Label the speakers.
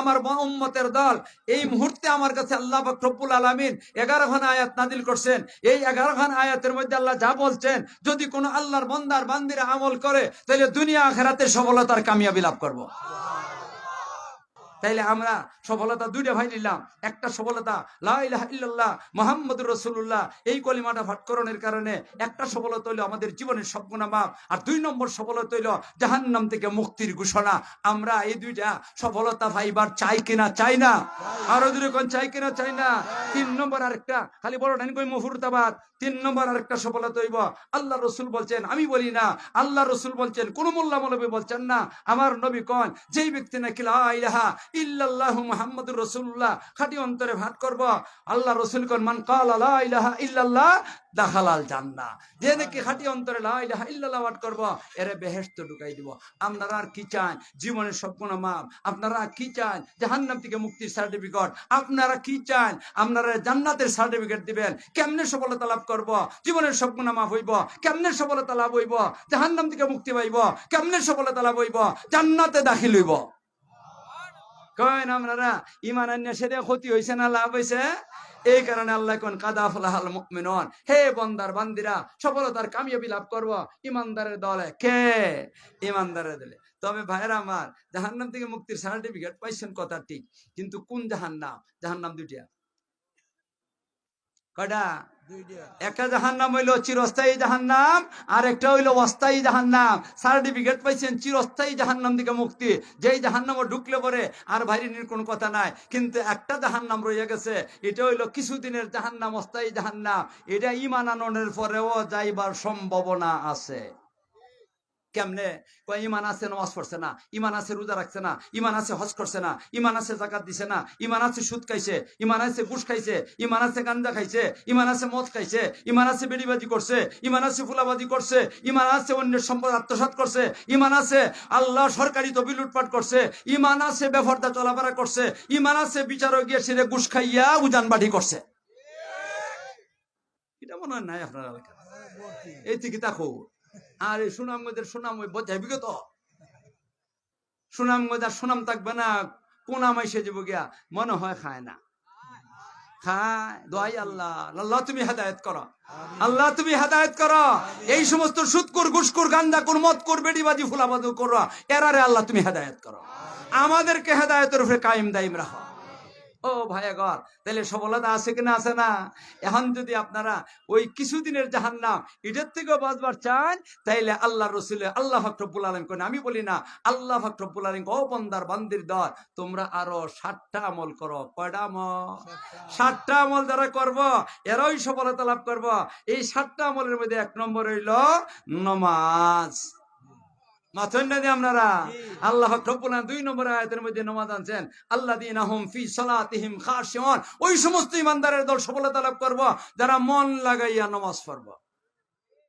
Speaker 1: আমার উম্মতের দল, এই মুহূর্তে আমার কাছে আল্লাহ আলমিন আলামিন এগারো খান আয়াত নাদিল করছেন। এই এগারো খান আয়াতের মধ্যে আল্লাহ যা বলছেন, যদি কোনো আল্লাহর বন্দার বান্দিরা আমল করে, তাহলে দুনিয়া আখেরাতের সফলতার কামিয়াবি লাভ করব। তাইলে আমরা সফলতা দুইটা ভাই নিলাম। একটা সফলতা, লা ইলাহা ইল্লাল্লাহ, মোহাম্মদুর রসুল্লাহ এই কলিমাটা ভাটকরণের কারণে একটা সফলতা হইল আমাদের জীবনের সব গুণা মাপ। আর দুই নম্বর সফলতা হইল জাহান্নাম থেকে মুক্তির ঘোষণা। আমরা এই দুইটা সফলতা ভাইবার চাই কিনা? চাই না। আরও দূরে কোন চাই কিনা চাই না। তিন নম্বর আরেকটা, খালি বড় ডাইন কই মুফুরতাবাদ। তিন নম্বর আরেকটা সফলতা হইব। আল্লাহ রসুল বলছেন, আমি বলি না, আল্লাহ রসুল বলছেন, কোন মোল্লা মৌলবী বলছেন না। আমার নবী কন, যেই ব্যক্তি নাকি লা ইলাহা মোহাম্মদ রাসূলুল্লাহ, খাঁটি অন্তরে ভাট করব। আল্লাহ রসুল কন, মান কাল লা ইলাহা ইল্লাল্লাহ জান্নাহ। যে নাকি খাঁটি অন্তরে এরে বেহেশত ঢুকাই দিব। আপনারা আর কি চান? জীবনের মাপ আপনারা কি চান? থেকে মুক্তির সার্টিফিকেট আপনারা কি চান? আপনারা জান্নাতের সার্টিফিকেট দিবেন। কেমনে সফলতা লাভ করব? জীবনের সব গুণ মাফ হইব। কেমনে সফলতা লাভ হইব? জাহান্নাম থেকে মুক্তি পাইব। কেমনে সফলতা লাভ হইব? জান্নাতে দাখিল হইব। কয়েন আপনারা ইমান সেটা ক্ষতি হয়েছে না লাভ হয়েছে এই কারণে আল্লাহ কোন কাদা ফলাহাল মুমিনুন। হে বন্দার বান্দিরা, সফলতার কামিয়াবি লাভ করব। ইমানদারের দলে কে? ইমানদারের দলে। তবে ভাইরা আমার, জাহান্নাম থেকে মুক্তির সার্টিফিকেট পাইছেন কথা ঠিক, কিন্তু কোন জাহান্নাম? জাহান্নাম দুইটা। কয়টা? একটা জাহান নাম হইল চিরস্থায়ী জাহান নাম আর একটা হইল অস্থায়ী জাহান নাম সার্টিফিকেট পাইছেন চিরস্থায়ী জাহান নাম দিকে মুক্তি। যেই জাহান্নাম ঢুকলে পরে আর বাইরের কোনো কথা নাই। কিন্তু একটা জাহান নাম রয়ে গেছে, এটা হইল কিছুদিনের জাহান নাম অস্থায়ী জাহান নাম এটা ইমান আননের পরেও যাইবার সম্ভাবনা আছে। কেমনে ইমান আছে নামাজ পড়ছে না ইমান আছে রোজা রাখছে না ইমান আছে হজ করছে না ইমান আছে জাকাত দিছে না ইমান আছে সুদ খাইছে ইমান আছে ঘুষ খাইছে ইমান আছে গাঞ্জা খাইছে ইমান আছে মদ খাইছে ইমান আছে বেড়িবাজি করছে ইমান আছে ফুলাবাজি করছে ইমান আছে অন্যের সম্পদ আত্মসাৎ করছে ইমান আছে আল্লাহ সরকারি তবি লুটপাট করছে ইমান আছে বেফর্দা চলাফেরা করছে ইমান আছে বিচারক গিয়ে সেরে ঘুষ খাইয়া উজান বাড়ি করছে এটা মনে হয় নাই আপনার এই থেকে দেখো আর এই সুনামগঞ্জের সুনাম ওই বোঝাইবি তো? সুনামগঞ্জ আর সুনাম থাকবে না কোন আমায় সে যাব গিয়া মনে হয় খায় না। খায় দোয়াই আল্লাহ। আল্লাহ তুমি হেদায়ত করো। আল্লাহ তুমি হেদায়ত করো। এই সমস্ত সুৎকুর ঘুষকুর গান্দা কুর মত কুর বেডিবাজি ফুলাবাদু করো। এরারে আল্লাহ তুমি হেদায়ত করো। আমাদেরকে হেদায়তের উপরে কায়েম দাইম রাখো। ও ভাইয়াগর তাহলে সফলতা আছে কিনা আছে না? এখন যদি আপনারা ওই কিছুদিনের জাহান্নাম, এটার থেকেও বাঁচবার চান, তাইলে আল্লাহ রসুল আল্লাহ ফকরবুল আলম কেন আমি বলি না, আল্লাহ ফকরবুল আলম ও বন্দার, বান্দির দর তোমরা আরও ষাটটা আমল করো। কয়টা আমল? ষাটটা আমল যারা করব, এরাই সফলতা লাভ করব। এই ষাটটা আমলের মধ্যে এক নম্বর হইল নমাজ। মাথন না আপনারা। আল্লাহ রব্বুল দুই নম্বর আয়াতের মধ্যে নামাজ আনছেন আল্লাহ দিন আহম ফি সালাতিহিম খাশিউন। ওই সমস্ত ইমানদারের দল সফলতা লাভ করব যারা মন লাগাইয়া নামাজ পড়ব।